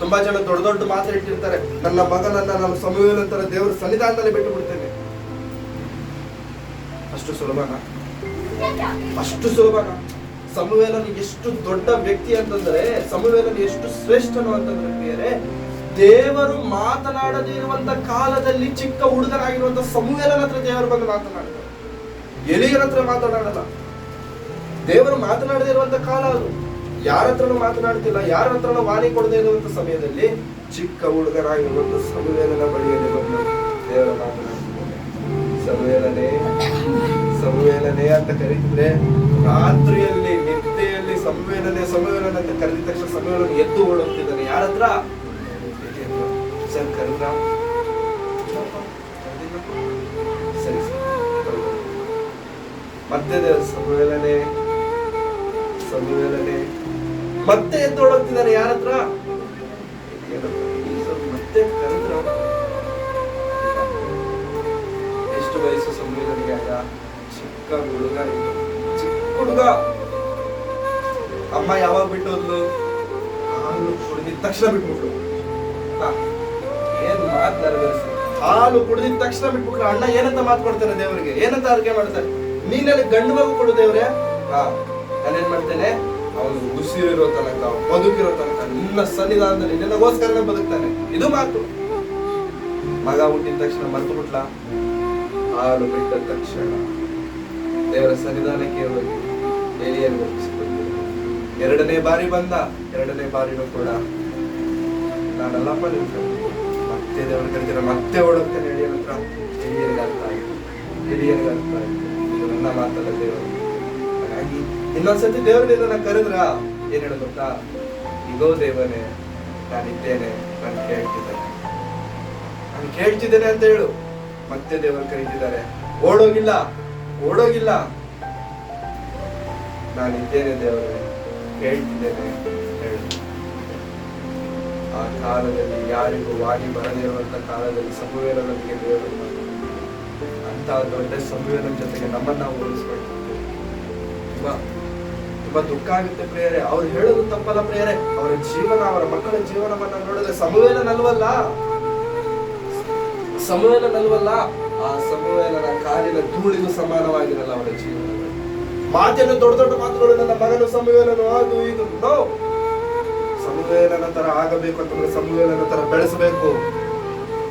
ತುಂಬಾ ಜನ ದೊಡ್ಡ ದೊಡ್ಡ ಮಾತು ಇಟ್ಟಿರ್ತಾರೆ. ನನ್ನ ಮಗನನ್ನ ನಾನು ಸಮಯದ ನಂತರ ದೇವರ ಸನ್ನಿಧಾನದಲ್ಲಿ ಬಿಟ್ಟು ಬಿಡ್ತೇನೆ ಅಷ್ಟು ಸುಲಭನ? ಅಷ್ಟು ಸುಲಭನ? ಸಮುವೇಲನ ಎಷ್ಟು ದೊಡ್ಡ ವ್ಯಕ್ತಿ ಅಂತಂದ್ರೆ, ಸಮುವೇಲನ ಎಷ್ಟು ಶ್ರೇಷ್ಠನು ಅಂತಂದ್ರೆ ಬೇರೆ ದೇವರು ಮಾತನಾಡದೇ ಇರುವಂತ ಕಾಲದಲ್ಲಿ ಚಿಕ್ಕ ಹುಡುಗನಾಗಿರುವಂತ ಸಮುವೇಲನ ಹತ್ರ ದೇವರು ಬಂದು ಮಾತನಾಡಿದ್ರು ಎಲಿಯನ ಹತ್ರ ಮಾತನಾಡಲ್ಲ. ದೇವರು ಮಾತನಾಡದೇ ಇರುವಂತ ಕಾಲ ಅದು. ಯಾರ ಹತ್ರನೂ ಮಾತನಾಡ್ತಿಲ್ಲ ಯಾರ ಹತ್ರನೂ ವಾಣಿ ಕೊಡದೇ ಇರುವಂತ ಸಮಯದಲ್ಲಿ ಚಿಕ್ಕ ಹುಡುಗರಾಗಿರುವಂತ ಸಮುವೇಲನ ಬಳಿಯಲ್ಲಿ ಬಂದು ದೇವರ ಮಾತನಾಡ್ತಿದ್ದಾರೆ ಸಮವೇಲನೆ, ಸಮುವೇಲನೆ ಅಂತ ಕರೀತಿದ್ರೆ, ರಾತ್ರಿಯಲ್ಲಿ, ನಿದ್ದೆಯಲ್ಲಿ ಸಂವೇದನೆ ಸಂವೇದನೆ ಅಂತ ಕರೆದ ತಕ್ಷಣ ಸಂವೇದನೆ ಎದ್ದು ಓಡೋಗ್ತಿದ್ದಾನೆ. ಯಾರ ಹತ್ರ ಸರ್ ಮತ್ತೆ ದೇವ್ರ ಸಂವೇದನೆ ಸಂವೇದನೆ ಮತ್ತೆ ಎದ್ದು ಹೊಡಕ್ತಿದ್ದಾರೆ ಯಾರ ಹತ್ರ? ಮತ್ತೆ ಕರೆದ್ರ ಎಷ್ಟು ವಯಸ್ಸು ಸಂವೇದನೆಗೆ ಆಗ? ಚಿಕ್ಕ ಹುಡುಗ ಚಿಕ್ಕ ಹುಡುಗ. ಅಮ್ಮ ಯಾವಾಗ ಬಿಟ್ಟು ಹೋದ್ಲು ಹಾಲು ಕುಡಿದಿದ ತಕ್ಷಣ ಬಿಟ್ಬಿಟ್ರು. ಹಾ, ಏನ್ ನೆರವೇರಿಸಿ ಹಾಲು ಕುಡಿದಿದ ತಕ್ಷಣ ಬಿಟ್ಬಿಟ್ರು. ಅಣ್ಣ ಏನಂತ ಮಾತು ಕೊಡ್ತಾರೆ ದೇವರಿಗೆ? ಏನಂತ ಅರ್ಕೆ ಮಾಡ್ತಾರೆ? ನೀನಲ್ಲಿ ಗಂಡು ಮಗು ಕೊಡು ದೇವ್ರೆ. ಹಾ. ನಾನೇನ್ ಮಾಡ್ತೇನೆ? ಅವನು ಉಸಿರಿರೋ ತನಕ, ಬದುಕಿರೋ ತನಕ ನಿನ್ನ ಸನ್ನಿಧಾನದಲ್ಲಿ ನಿನ್ನಗೋಸ್ಕರನೇ ಬದುಕ್ತಾನೆ. ಇದು ಮಾತು. ಮಗ ಹುಟ್ಟಿದ ತಕ್ಷಣ ಮರ್ತು ಬಿಟ್ಲ? ಹಾಲು ಬಿಟ್ಟ ತಕ್ಷಣ ದೇವರ ಸನ್ನಿಧಾನಕ್ಕೆ ಹೋಗಿ ಎಲಿಯನ್ನು ಒಪ್ಪಿಸಿಕೊಟ್ಟಿರು ಎರಡನೇ ಬಾರಿ ಬಂದ, ಎರಡನೇ ಬಾರಿನೂ ಕೂಡ ಕರೀತೀರಿ. ಮತ್ತೆ ದೇವರ ಕರೀತೀರ ಮತ್ತೆ ಓಡೋಗ್ತಾನೆ ಎಲಿಯನ ಹತ್ರ. ಎಲಿಯನಿಗೆ ಅರ್ಥ ಆಯ್ತು ಎಲಿಯನಿಗೆ ಅರ್ಥ ಆಯ್ತು ಇದು ನನ್ನ ಮಾತಲ್ಲ ದೇವರು. ಇನ್ನೊಂದ್ಸತಿ ದೇವರು ನಿನ್ನ ಕರೆದ್ರ, ಏನ್ ಹೇಳೋದು ಗೊತ್ತಾ? ಇಗೋ ದೇವನೇ ನಾನಿದ್ದೇನೆ ನಾನು ಕೇಳ್ತಿದ್ದೇನೆ ನಾನು ಕೇಳ್ತಿದ್ದೇನೆ ಅಂತ ಹೇಳು. ಮತ್ತೆ ದೇವರು ಕರೀತಿದ್ದಾರೆ. ಓಡೋಗಿಲ್ಲ ಓಡೋಗಿಲ್ಲ. ನಾನಿದ್ದೇನೆ ದೇವರೇ, ಕೇಳ್ತಿದ್ದೇನೆ ಹೇಳು. ಆ ಕಾಲದಲ್ಲಿ ಯಾರಿಗೂ ವಾಗಿ ಬರದೇ ಇರುವಂತ ಕಾಲದಲ್ಲಿ ಸಮುವೇಲನಿಗೆ ದೇವರು ಅಂತ ದೊಡ್ಡ ಸಮುವೇರ ಜೊತೆಗೆ ನಮ್ಮನ್ನ ಹೋಲಿಸ್ಕೊಳ್ತಿದ್ದೇವೆ ತುಂಬಾ ತುಂಬಾ ದುಃಖ ಆಗುತ್ತೆ ಪ್ರಿಯರೇ. ಅವ್ರು ಹೇಳೋದು ತಪ್ಪಲ್ಲ ಪ್ರಿಯರೇ. ಅವರ ಜೀವನ, ಅವರ ಮಕ್ಕಳ ಜೀವನವನ್ನ ನೋಡಿದ್ರೆ ಸಮುವೇಲನಲ್ವಲ್ಲ ಸಮುವೇಲನಲ್ವಲ್ಲ ಆ ಸಮುವೇಲನ ಕಾಲಿನ ಧೂಳಿಗೂ ಸಮಾನವಾಗಿರಲ್ಲ ಅವರ ಜೀವನ. ಮಾತೇನು ದೊಡ್ಡ ದೊಡ್ಡ ಮಾತುಗಳು ನನ್ನ ಮಗನು ಸಮುವೇಲನು. ಅದು, ಇದು, ನೋ. ಸಮುವೇಲನ ತರ ಆಗಬೇಕು ಅಂತಂದ್ರೆ ಸಮುವೇಲನ ತರ ಬೆಳೆಸಬೇಕು.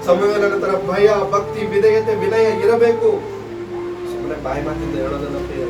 ಸಮುವೇಲನ ತರ ಭಯ, ಭಕ್ತಿ, ವಿಧೇಯತೆ, ವಿನಯ ಇರಬೇಕು. ಸುಮ್ಮನೆ ಬಾಯಿ ಮಾತಿಂದ ಹೇಳೋದನ್ನ ಪ್ರಿಯ